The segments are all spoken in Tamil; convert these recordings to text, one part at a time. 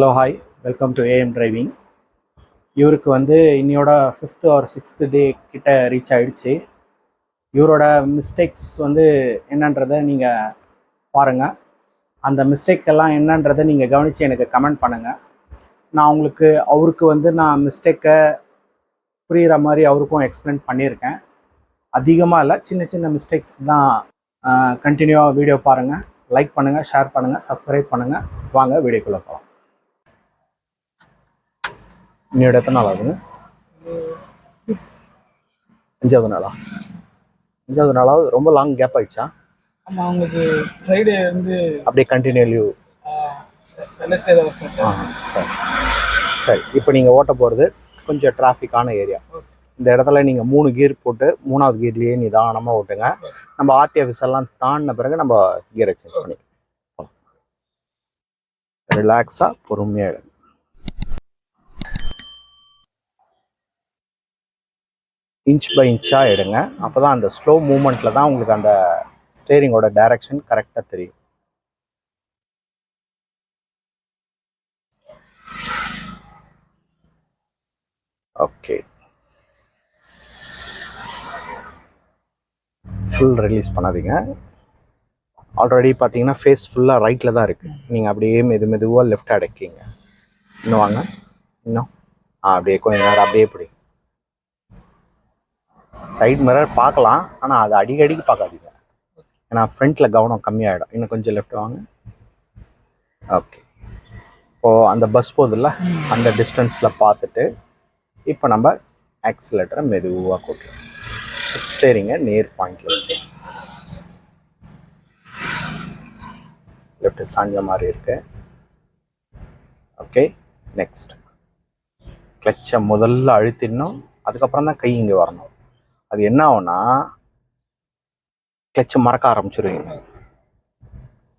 Hello hi welcome to AM driving இவருக்கு வந்து இன்னையோட ஃபிஃப்த்து ஆர் சிக்ஸ்த்து டே கிட்ட ரீச் ஆகிடுச்சு இவரோட மிஸ்டேக்ஸ் வந்து என்னன்றதை நீங்கள் பாருங்கள் அந்த மிஸ்டேக் எல்லாம் என்னன்றதை நீங்கள் கவனித்து எனக்கு கமெண்ட் பண்ணுங்கள் நான் உங்களுக்கு அவருக்கு வந்து நான் மிஸ்டேக்கை புரிகிற மாதிரி அவருக்கும் எக்ஸ்பிளைன் பண்ணியிருக்கேன். அதிகமாக இல்லை சின்ன சின்ன மிஸ்டேக்ஸ் தான் கண்டினியூவாக வீடியோ பாருங்கள் லைக் பண்ணுங்கள் ஷேர் பண்ணுங்கள் சப்ஸ்கிரைப் பண்ணுங்கள் வாங்க வீடியோக்குள்ளே போகலாம் இன்னையோட எத்தனை நாள் ஆகுதுங்க அஞ்சாவது நாளா? அஞ்சாவது நாளாவது ரொம்ப லாங் கேப் ஆயிடுச்சா? ஆமாம் அவங்களுக்கு ஃப்ரைடே வந்து அப்படியே கண்டினியூ லீவ் சார் ஆ சரி சரி. இப்போ நீங்கள் ஓட்ட போகிறது கொஞ்சம் டிராஃபிக்கான ஏரியா இந்த இடத்துல நீங்கள் மூணு கீர் போட்டு மூணாவது கீர்லேயே நிதானமாக ஓட்டுங்க. நம்ம ஆர்டிஎஃப்எஸ் எல்லாம் தாண்டின பிறகு நம்ம கியரை சேஞ்ச் பண்ணிக்கலாம். ரிலாக்ஸாக பொறுமையாக இன்ச் பை இன்ச்சாக எடுங்க. அப்போ தான் அந்த ஸ்லோ மூமெண்ட்டில் தான் உங்களுக்கு அந்த ஸ்டேரிங்கோட டைரக்ஷன் கரெக்டாக தெரியும். ஓகே ஃபுல் ரிலீஸ் பண்ணாதீங்க. ஆல்ரெடி பார்த்தீங்கன்னா ஃபேஸ் ஃபுல்லாக ரைட்டில் தான் இருக்குது நீங்கள் அப்படியே மெது மெதுவாக லெஃப்ட் அடைக்கிங்க. இன்னும் வாங்க. இன்னும். ஆ அப்படியே கொஞ்சம் நேரம் அப்படியே இப்படி சைட் மிரர் பார்க்கலாம் ஆனால் அது அடிக்கடிக்கு பார்க்காதீங்க. ஏன்னா ஃப்ரண்ட்டில் கவனம் கம்மியாயிடும். இன்னும் கொஞ்சம் லெஃப்ட் வாங்க. ஓகே இப்போது அந்த பஸ் போதில் அந்த டிஸ்டன்ஸில் பார்த்துட்டு இப்போ நம்ம ஆக்சிலேட்டரை மெதுவாக கூட்டுறோம் ஸ்டேரிங்கை நேர் பாயிண்டில் வச்சு லெஃப்ட் சாஞ்ச மாதிரி இருக்கு. ஓகே நெக்ஸ்ட் கிளச்சை முதல்ல அழுத்திடணும். அதுக்கப்புறம் தான் கை இங்கே வரணும். அது என்ன ஆகும்னா கிளச்சை மறக்க ஆரம்பிச்சிருவீங்க.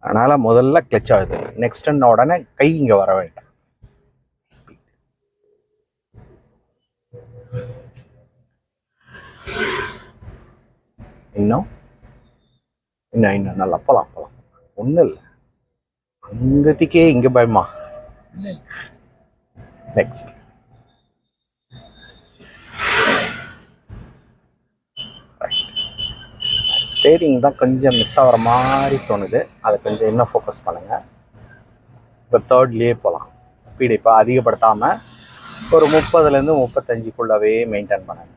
அதனால் முதல்ல கிளச் அழுத்துங்க நெக்ஸ்ட்ன உடனே கை இங்கே வர வேண்டாம். ஸ்பீட் இன்னும்? இன்னும் இன்னும் நல்லா போலாம் போலாம். ஒன்றும் இல்லை. அங்கத்திக்கே இங்கே பயமா? நெக்ஸ்ட் ஸ்டேரிங் தான் கொஞ்சம் மிஸ் ஆகிற மாதிரி தோணுது. அதை கொஞ்சம் இன்னும் ஃபோக்கஸ் பண்ணுங்கள் இப்போ தேர்ட்லேயே போகலாம் ஸ்பீடு இப்போ அதிகப்படுத்தாமல் ஒரு முப்பதுலேருந்து முப்பத்தஞ்சுக்குள்ளவே மெயின்டைன் பண்ணுங்க.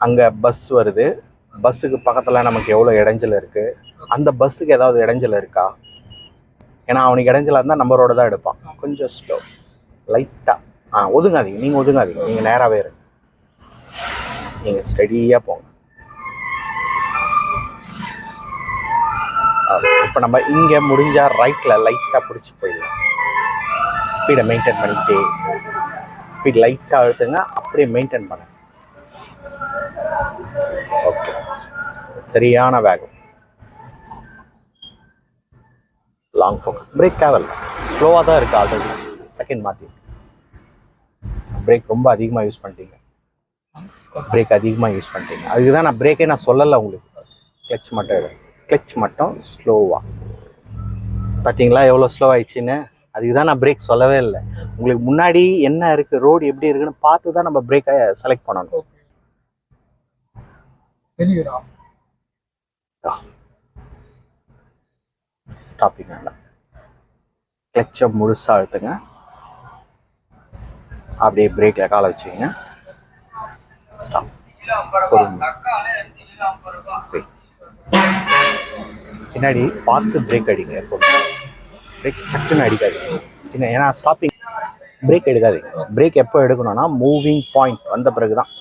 அங்கே பஸ் வருது. பஸ்ஸுக்கு பக்கத்தில் நமக்கு எவ்வளோ இடைஞ்சல் இருக்குது அந்த பஸ்ஸுக்கு ஏதாவது இடைஞ்சல் இருக்கா? ஏன்னா அவனுக்கு இடைஞ்சலாக இருந்தால் நம்பரோட தான் எடுப்பான். கொஞ்சம் ஸ்லோ லைட்டாக ஆ. ஒதுங்காதீங்க. நீங்கள் ஒதுங்காதீங்க. நீங்கள் நேராகவே இருங்க. நீங்கள் ஸ்டடியாக போங்க. இப்போ நம்ம இங்கே முடிஞ்சால் ரைட்டில் லைட்டாக பிடிச்சி போயிடலாம். ஸ்பீடை மெயின்டைன் பண்ணிக்கிட்டே ஸ்பீட் லைட்டாக அழுத்துங்க அப்படியே மெயின்டைன் பண்ணுங்க. ஓகே சரியான வேகம். லாங் ஃபோக்கஸ் பிரேக் தேவையில்ல. ஸ்லோவாக தான் இருக்குது ஆல்ரெடி செகண்ட் மாற்றி பிரேக் ரொம்ப அதிகமாக யூஸ் பண்ணிட்டீங்க. பிரேக் அதிகமாக யூஸ் பண்ணிட்டீங்க. அதுக்கு தான் நான் பிரேக்கே நான் சொல்லலை உங்களுக்கு. கிளச் மட்டும் கிளச் மட்டும் ஸ்லோவாக பார்த்தீங்களா எவ்வளோ ஸ்லோ ஆயிடுச்சுன்னு? அதுக்கு தான் நான் பிரேக் சொல்லவே இல்லை. உங்களுக்கு முன்னாடி என்ன இருக்குது ரோடு எப்படி இருக்குன்னு பார்த்து தான் நம்ம பிரேக்கை செலக்ட் பண்ணணும். ஸ்டாப்பிங் வேண்டாம் கிளச்சை முழுசாக அழுத்துங்க. அப்படியே பிரேக்கில் காலை வச்சுக்கங்க. ஸ்டாப் பொறுமை. பின்னாடி பார்த்து பிரேக் அடிங்க. எப்போதும் பிரேக் சட்டுன்னு அடிக்காதீங்க. சின்ன ஏன்னா ஸ்டாப்பிங் பிரேக் எடுக்காதீங்க. பிரேக் எப்போ எடுக்கணும்னா மூவிங் பாயிண்ட் வந்த பிறகு தான்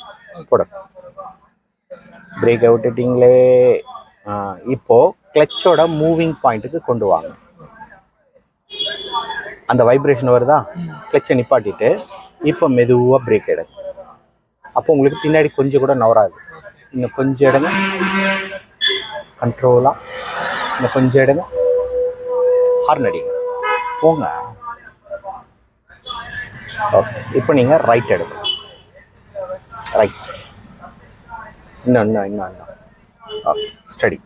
போடணும் பிரேக்கை விட்டுட்டீங்களே. இப்போது கிளச்சோட மூவிங் பாயிண்ட்டுக்கு கொண்டு வாங்க. அந்த வைப்ரேஷன் வருதா? கிளச்சை நிப்பாட்டிட்டு இப்போ மெதுவாக பிரேக் எடுங்க. அப்போ உங்களுக்கு பின்னாடி கொஞ்சம் கூட நவராது. இன்னும் கொஞ்சம் இடங்க கண்ட்ரோலாக இன்னும் கொஞ்சம் எடுங்க ஹார்ன் அடிங்க. போங்க. ஓகே இப்போ நீங்கள் ரைட் எடுங்க. ரைட் இன்னும் இன்னும் இன்னும் இன்னும். ஓகே ஸ்டடி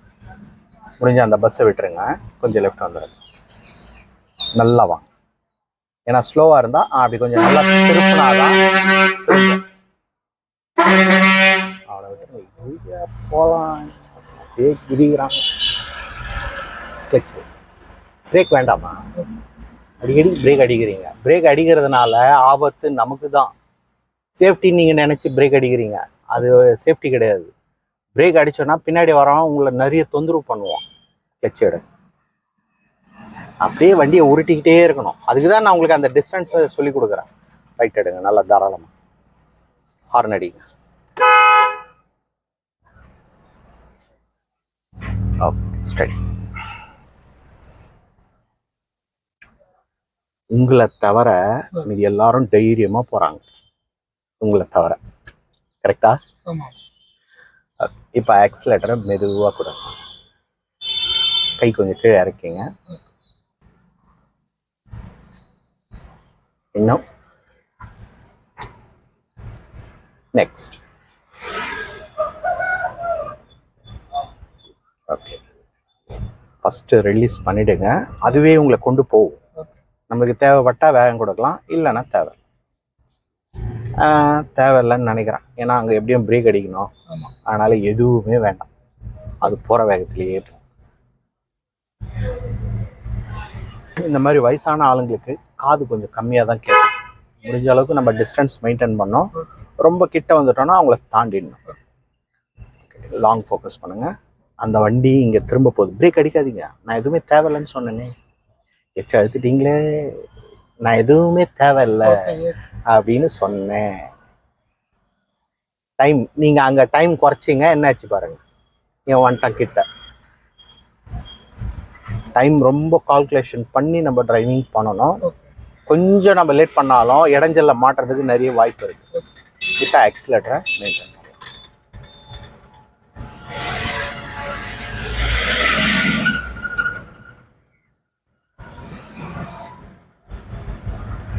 முடிஞ்ச அந்த பஸ்ஸை விட்டுருங்க. கொஞ்சம் லெஃப்ட் வந்துடுங்க நல்லா வாங்க. ஏன்னா ஸ்லோவாக இருந்தால் அப்படி கொஞ்சம் நல்லா திருப்பினாதான் அவ்வளோ விட்டுருங்க. விட்டு அப்படியே குதிக்கிறான். கிளச்சு பிரேக் வேண்டாமா? அடிக்கடி பிரேக் அடிக்கிறீங்க. பிரேக் அடிக்கிறதுனால ஆபத்து நமக்கு தான் சேஃப்டி நீங்கள் நினச்சி பிரேக் அடிக்கிறீங்க. அது சேஃப்டி கிடையாது. பிரேக் அடிச்சோன்னா பின்னாடி வரவன் உங்களை நிறைய தொந்தரவு பண்ணுவான். கிளச்சோட எடு அப்படியே வண்டியை உருட்டிக்கிட்டே இருக்கணும். அதுக்கு தான் நான் உங்களுக்கு அந்த டிஸ்டன்ஸை சொல்லி கொடுக்குறேன். ரைட் எடுங்க. நல்லா தாராளமாக ஹார்ன் அடிங்க. ஸ்டடி உங்களை தவிர மீதி எல்லாரும் தைரியமா போறாங்க. உங்களை தவிர. கரெக்டா இப்போ ஆக்சிலேட்டரை மெதுவாக கொடுங்க கை கொஞ்சம் கீழே இறக்கிங்க. இன்னும். நெக்ஸ்ட் ஓகே ஃபஸ்ட்டு ரிலீஸ் பண்ணிடுங்க. அதுவே உங்களை கொண்டு போகும். நம்மளுக்கு தேவைப்பட்டா வேகம் கொடுக்கலாம். இல்லைன்னா தேவை தேவையில்லைன்னு நினைக்கிறேன். ஏன்னா அங்கே எப்படியும் பிரேக் அடிக்கணும். அதனால எதுவுமே வேண்டாம். அது போகிற வேகத்திலேயே இந்த மாதிரி வயசான ஆளுங்களுக்கு காது கொஞ்சம் கம்மியாக தான் கேட்கும். முடிஞ்ச அளவுக்கு நம்ம டிஸ்டன்ஸ் மெயின்டைன் பண்ணோம். ரொம்ப கிட்ட வந்துட்டோம்னா அவங்கள தாண்டிடணும். லாங் ஃபோக்கஸ் பண்ணுங்க. அந்த வண்டி இங்கே திரும்ப போகுது. பிரேக் அடிக்காதீங்க. நான் எதுவுமே தேவையில்லைன்னு சொன்னேனே. எச்ச அழுத்திட்டீங்களே? நான் எதுவுமே தேவையில்லை அப்படின்னு சொன்னேன். டைம் நீங்க அங்க டைம் குறைச்சிங்க. என்னாச்சு பாருங்க. என் வந்துட்டான் கிட்ட. டைம் ரொம்ப கால்குலேஷன் பண்ணி நம்ம டிரைவிங் பண்ணணும். கொஞ்சம் நம்ம லேட் பண்ணாலும் இடைஞ்சல்ல மாட்டுறதுக்கு நிறைய வாய்ப்பு இருக்கு. கிட்ட ஆக்சிலேட்டரை மெயின்டைன்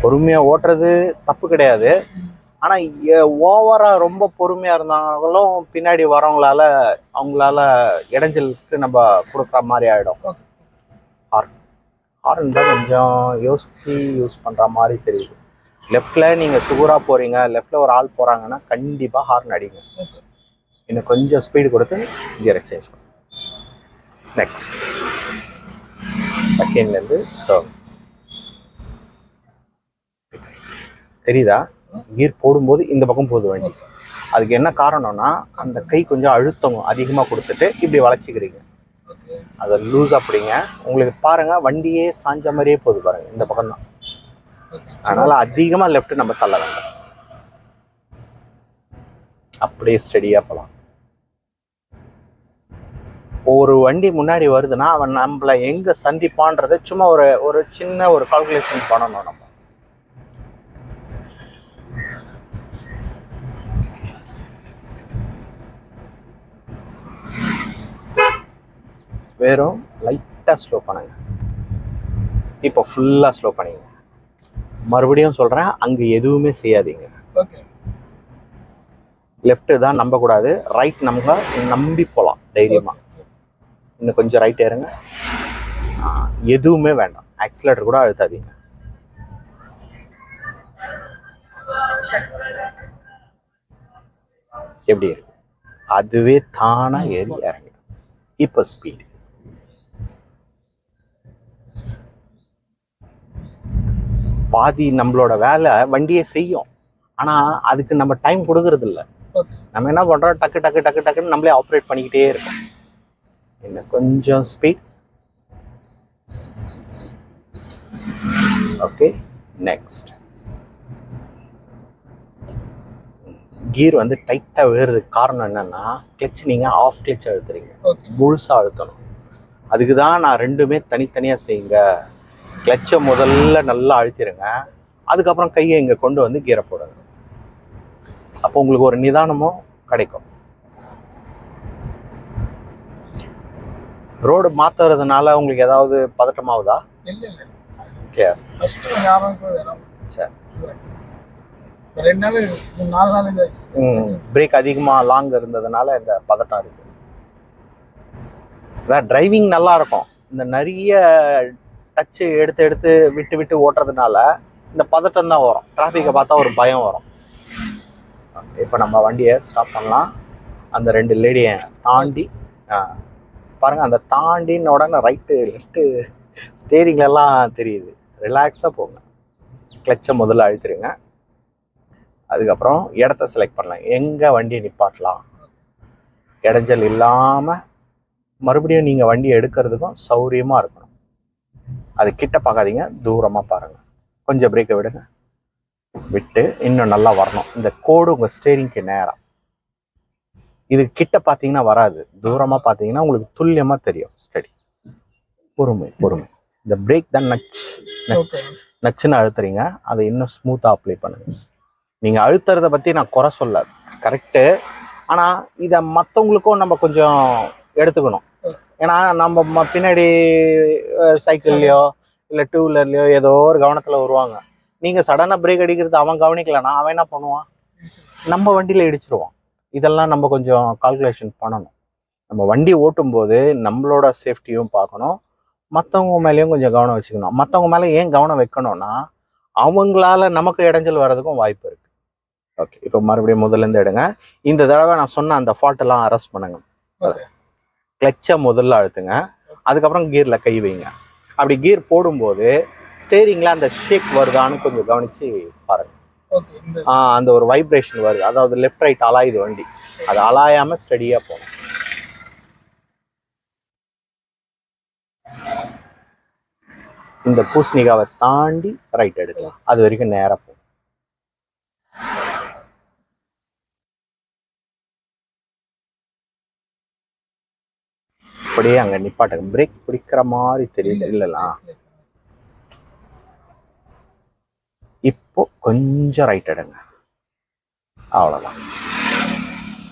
பொறுமையா ஓட்டுறது தப்பு கிடையாது. ஆனா ஓவரா ரொம்ப பொறுமையா இருந்தாலும் பின்னாடி வரவங்களால அவங்களால இடைஞ்சலுக்கு நம்ம கொடுக்குற மாதிரி ஆயிடும். ஓகே ஹார்ன் ஹார்ன் தான் கொஞ்சம் யோசிச்சு யூஸ் பண்ற மாதிரி தெரியுது. லெஃப்ட்ல நீங்க சுகரா போறீங்க லெஃப்ட்ல ஒரு ஆள் போறாங்கன்னா கண்டிப்பா ஹார்ன் அடிங்க. இன்னும் கொஞ்சம் ஸ்பீடு கொடுத்து கியரை சேஞ்ச் பண்ணும் நெக்ஸ்ட் செகண்ட்லேருந்து தேர்ட் தெரியுதா? கீர் போடும்போது இந்த பக்கம் போகுது வண்டி. அதுக்கு என்ன காரணம்னா அந்த கை கொஞ்சம் அழுத்தம் அதிகமாக கொடுத்துட்டு இப்படி வளைச்சிக்கிறீங்க. அதை லூஸ் அப்படிங்க உங்களுக்கு பாருங்க வண்டியே சாஞ்ச மாதிரியே போகுது பாருங்க இந்த பக்கம் தான். அதனால் அதனால அதிகமாக லெஃப்ட் நம்ம தள்ள வேண்டாம். அப்படியே ஸ்டெடியாக போகலாம் ஒரு வண்டி முன்னாடி வருதுன்னா அவன் நம்மளை எங்கே சந்திப்பான்றதை சும்மா ஒரு ஒரு சின்ன ஒரு கால்குலேஷன் பண்ணணும் நம்ம. வெறும் லைட்டாக ஸ்லோ பண்ணுங்க. இப்போ ஃபுல்லாக ஸ்லோ பண்ணிங்க மறுபடியும் சொல்கிறேன் அங்கே எதுவுமே செய்யாதீங்க. ஓகே லெஃப்ட் தான் நம்பக்கூடாது ரைட் நம்ம நம்பி போகலாம் தைரியமாக இன்னும் கொஞ்சம் ரைட் ஏறுங்க. எதுவுமே வேண்டாம். ஆக்சிலேட்டர் கூட அழுத்தாதீங்க. எப்படி இருக்கு? அதுவே தானா ஏறி இறங்கிடும். இப்போ ஸ்பீடு பாதி நம்மளோட வேலை வண்டியே செய்யும். ஆனா அதுக்கு நம்ம டைம் கொடுக்கறது இல்ல ஓகே நம்ம என்ன பண்றோம்? டக்கு டக்கு டக்கு டக்குன்னு நம்மளே ஆப்ரேட் பண்ணிக்கிட்டே இருக்கோம். இன்னும் கொஞ்சம் ஸ்பீட் ஓகே நெக்ஸ்ட் கியர் வந்து டைட்டா விழுறதுக்கு காரணம் என்னன்னா கிளச் நீங்க ஆஃப் கிளச் அழுத்துறீங்க ஓகே முழுசா அழுத்தணும் அதுக்கு தான் நான் ரெண்டுமே தனித்தனியா செய்யுங்க. கிளச்சை முதல்ல நல்லா அழுத்திடுங்க அதுக்கப்புறம் கையை இங்க கொண்டு வந்து கீரை போடுங்க. அப்போ உங்களுக்கு ஒரு நிதானமும் கிடைக்கும். ரோடு மாத்துறதுனால உங்களுக்கு ஏதாவது பதட்டமாகுதா சரி. ரெண்டு நாள் நாலு பிரேக் அதிகமாக லாங் இருந்ததுனால இந்த பதட்டம் இருக்கு. அதான் டிரைவிங் நல்லா இருக்கும். இந்த நிறைய டச்சு எடுத்து எடுத்து விட்டு விட்டு ஓட்டுறதுனால இந்த பதட்டம் தான் வரும். டிராஃபிக்கை பார்த்தா ஒரு பயம் வரும். இப்போ நம்ம வண்டியை ஸ்டாப் பண்ணலாம். அந்த ரெண்டு லேடியை தாண்டி ஆ, பாருங்க அந்த தாண்டின உடனே ரைட்டு லெஃப்ட்டு ஸ்டேரிங்லலாம் தெரியுது. ரிலாக்ஸாக போங்க. கிளச்சை முதல்ல அழுத்துருங்க. அதுக்கப்புறம் இடத்த செலக்ட் பண்ணலாம். எங்கே வண்டியை நிப்பாட்டலாம்? இடைஞ்சல் இல்லாமல் மறுபடியும் நீங்கள் வண்டி எடுக்கிறதுக்கும் சௌரியமாக இருக்கணும். அது கிட்ட பார்க்காதீங்க தூரமாக பாருங்கள் கொஞ்சம் பிரேக்கை விடுங்க. விட்டு இன்னும் நல்லா வரணும். இந்த கோடு உங்கள் ஸ்டேரிங்க்கு நேரம். இது கிட்ட பார்த்தீங்கன்னா வராது. தூரமாக பார்த்தீங்கன்னா உங்களுக்கு துல்லியமாக தெரியும். ஸ்டடி பொறுமை பொறுமை. இந்த பிரேக் தான் நச் நச் நச்சுன்னு அழுத்துறீங்க. அதை இன்னும் ஸ்மூத்தாக அப்ளை பண்ணுங்க. நீங்கள் அழுத்துறத பற்றி நான் குறை சொல்ல கரெக்டு ஆனால் இதை மற்றவங்களுக்கும் நம்ம கொஞ்சம் எடுத்துக்கணும். ஏன்னா நம்ம பின்னாடி சைக்கிள்லையோ இல்லை டூ வீலர்லையோ ஏதோ ஒரு கவனத்தில் வருவாங்க. நீங்கள் சடனாக பிரேக் அடிக்கிறது அவன் கவனிக்கலன்னா அவன் என்ன பண்ணுவான்? நம்ம வண்டியில் இடிச்சிருவான். இதெல்லாம் நம்ம கொஞ்சம் கால்குலேஷன் பண்ணணும். நம்ம வண்டி ஓட்டும்போது நம்மளோட சேஃப்டியும் பார்க்கணும். மற்றவங்க மேலேயும் கொஞ்சம் கவனம் வச்சுக்கணும். மற்றவங்க மேலே ஏன் கவனம் வைக்கணும்னா அவங்களால நமக்கு இடைஞ்சல் வர்றதுக்கும் வாய்ப்பு இருக்கு. ஓகே இப்போ மறுபடியும் முதல்ல இருந்து எடுங்க. இந்த தடவை நான் சொன்ன அந்த ஃபால்ட்டெல்லாம் அரெஸ்ட் பண்ணுங்க. கிளச்சை முதல்ல அழுத்துங்க. அதுக்கப்புறம் கியரில் கை வைங்க. அப்படி கியர் போடும்போது ஸ்டேரிங்கில் அந்த ஷேக் வருதான்னு கொஞ்சம் கவனிச்சு பாருங்க. ஓகே இந்த ஆ, அந்த ஒரு வைப்ரேஷன் வருது. அதாவது லெஃப்ட் ரைட் அலாயுது வண்டி. அது அலாயாம ஸ்டடியாக போகும். இந்த பூசணிக்காவை தாண்டி ரைட் எடுக்கலாம். அது வரைக்கும் நேரா போகும். அப்படியே அங்க நிப்பாட்டுங்க. பிரேக் பிடிக்கிற மாதிரி தெரியல. இல்லைங்களா இப்போ கொஞ்சம் ரைட் எடுங்க. அவ்வளோதான்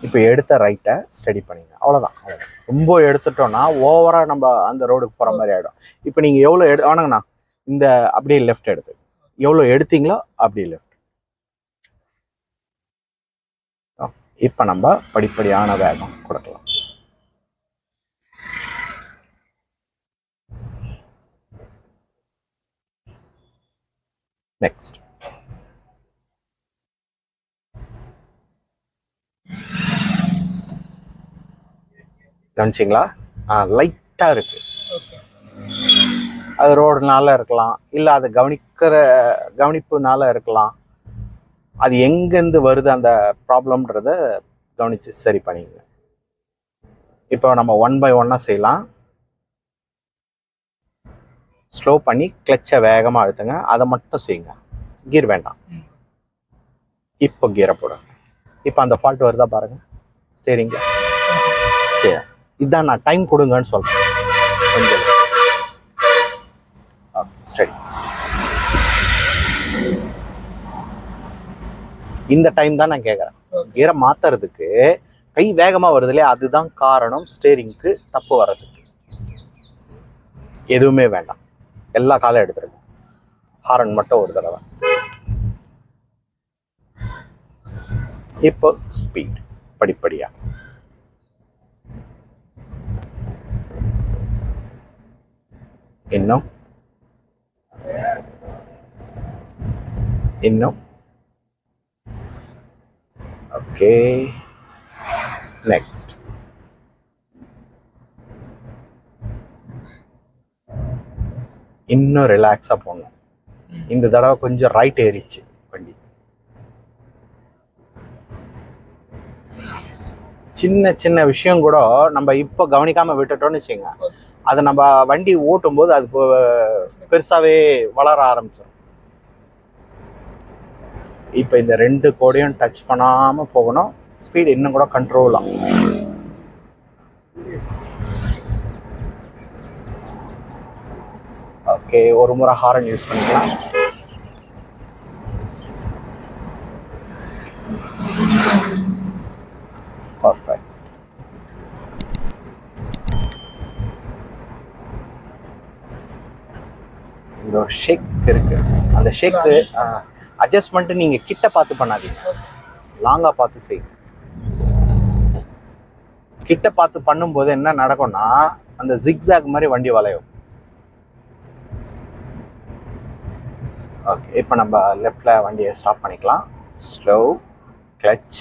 இப்போ எடுத்த ரைட்டை ஸ்டடி பண்ணிங்க. அவ்வளோதான் அவ்வளோதான் ரொம்ப எடுத்துட்டோம்னா ஓவராக நம்ம அந்த ரோடுக்கு போகிற மாதிரி ஆகிடும் இப்போ நீங்கள் எவ்வளோ எடு ஆனாங்கண்ணா இந்த அப்படியே லெஃப்ட் எடுத்து. எவ்வளோ எடுத்தீங்களோ அப்படியே லெஃப்ட் இப்போ நம்ம படிப்படியான வேகம் கொடுக்கலாம். நெக்ஸ்ட் கவனிச்சிங்களா? லைட்டாக இருக்கு. அது ரோடுனால இருக்கலாம். இல்லை அது கவனிக்கிற கவனிப்புனால இருக்கலாம். அது எங்கேருந்து வருது அந்த ப்ராப்ளம்ன்றத கவனித்து சரி பண்ணிங்க இப்போ நம்ம ஒன் பை ஒன்னாக செய்யலாம். ஸ்லோ பண்ணி கிளச்சை வேகமாக அழுத்துங்க. அதை மட்டும் செய்யுங்க. கீர் வேண்டாம். இப்போ கீரை போடுங்க. இப்போ அந்த ஃபால்ட் வருதா பாருங்க. ஸ்டேரிங்ல சரி. இதான் நான் டைம் கொடுங்கன்னு சொல்கிறேன் கொஞ்சம். ஸ்டடி இந்த டைம் தான் நான் கேட்குறேன். கீரை மாத்துறதுக்கு கை வேகமாக வருது இல்லையா? அதுதான் காரணம். ஸ்டேரிங்க்கு தப்பு வர்றதுக்கு. எதுவுமே வேண்டாம். எல்லா காலம் எடுத்துருங்க. ஹாரன் மட்டும் ஒரு தடவை. இப்போ ஸ்பீட் படிப்படியா. இன்னும். இன்னும். ஓகே நெக்ஸ்ட் இன்னும் ரிலாக்ஸாக போகணும் இந்த தடவை கொஞ்சம் ரைட் ஏறிச்சு வண்டி. சின்ன சின்ன விஷயம் கூட நம்ம இப்போ கவனிக்காம விட்டுட்டோம்னு வச்சுங்க அதை நம்ம வண்டி ஓட்டும் போது அது பெ- பெருசாவே வளர ஆரம்பிச்சிடும் இப்போ இந்த ரெண்டு கோடையும் டச் பண்ணாம போகணும். ஸ்பீடு இன்னும் கூட கண்ட்ரோல் ஓகே ஒரு முறை ஹாரன் யூஸ் பண்ணிக்கலாம். பர்ஃபெக்ட் இந்த ஒரு ஷேக் இருக்கு. அந்த ஷேக்கு அட்ஜஸ்ட்மெண்ட் நீங்க கிட்ட பார்த்து பண்ணாதீங்க. லாங்கா பார்த்து செய்யுங்க கிட்ட பார்த்து பண்ணும்போது என்ன நடக்கும்னா அந்த ஜிக்ஸாக் மாதிரி வண்டி வளையும். ஓகே இப்போ நம்ம லெஃப்டில் வண்டியை ஸ்டாப் பண்ணிக்கலாம். ஸ்லோ கிளச்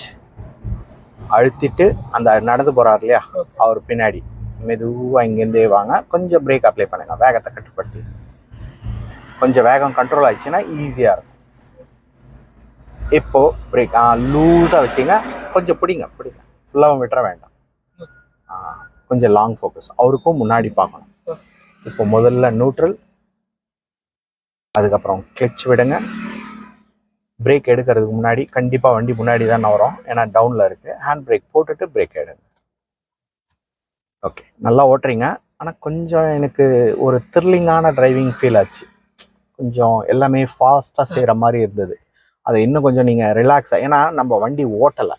அழுத்திட்டு அந்த நடந்து போகிறார் இல்லையா. அவர் பின்னாடி. மெதுவாக இங்கேருந்தே வாங்க. கொஞ்சம் பிரேக் அப்ளை பண்ணுங்க. வேகத்தை கட்டுப்படுத்தி. கொஞ்சம் வேகம் கண்ட்ரோல் ஆயிடுச்சுன்னா ஈஸியாக இருக்கும். இப்போ பிரேக் லூஸாக வச்சிங்க கொஞ்சம் பிடிங்க பிடிங்க. ஃபுல்லாகவும் விட்டுற வேண்டாம். கொஞ்சம் லாங் ஃபோக்கஸ் அவருக்கும் முன்னாடி பார்க்கணும். இப்போ முதல்ல நியூட்ரல் அதுக்கப்புறம் கிளச் விடுங்க. பிரேக் எடுக்கிறதுக்கு முன்னாடி கண்டிப்பாக வண்டி முன்னாடி தான் வரும். ஏன்னா டவுனில் இருக்குது ஹேண்ட் பிரேக் போட்டுட்டு பிரேக் எடுங்க. ஓகே நல்லா ஓட்டுறீங்க. ஆனால் கொஞ்சம் எனக்கு ஒரு த்ரில்லிங்கான டிரைவிங் ஃபீல் ஆச்சு. கொஞ்சம் எல்லாமே ஃபாஸ்ட்டாக செய்கிற மாதிரி இருந்தது. அதை இன்னும் கொஞ்சம் நீங்கள் ரிலாக்ஸாக ஏன்னா நம்ம வண்டி ஓட்டலை.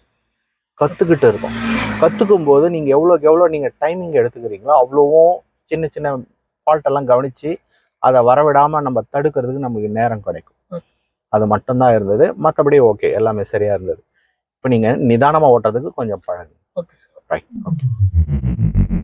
கற்றுக்கிட்டு இருக்கோம். கற்றுக்கும் போது நீங்கள் எவ்வளோக்கு எவ்வளோ நீங்கள் டைமிங் எடுத்துக்கிறீங்களோ அவ்வளோவும் சின்ன சின்ன ஃபால்ட்டெல்லாம் கவனித்து அதை வரவிடாமல் நம்ம தடுக்கிறதுக்கு நமக்கு நேரம் கிடைக்கும். அது மட்டும்தான் இருந்தது. மற்றபடி ஓகே எல்லாமே சரியாக இருந்தது. இப்போ நீங்கள் நிதானமாக ஓட்டுறதுக்கு கொஞ்சம் பழகு ஓகே ரைட் ஓகே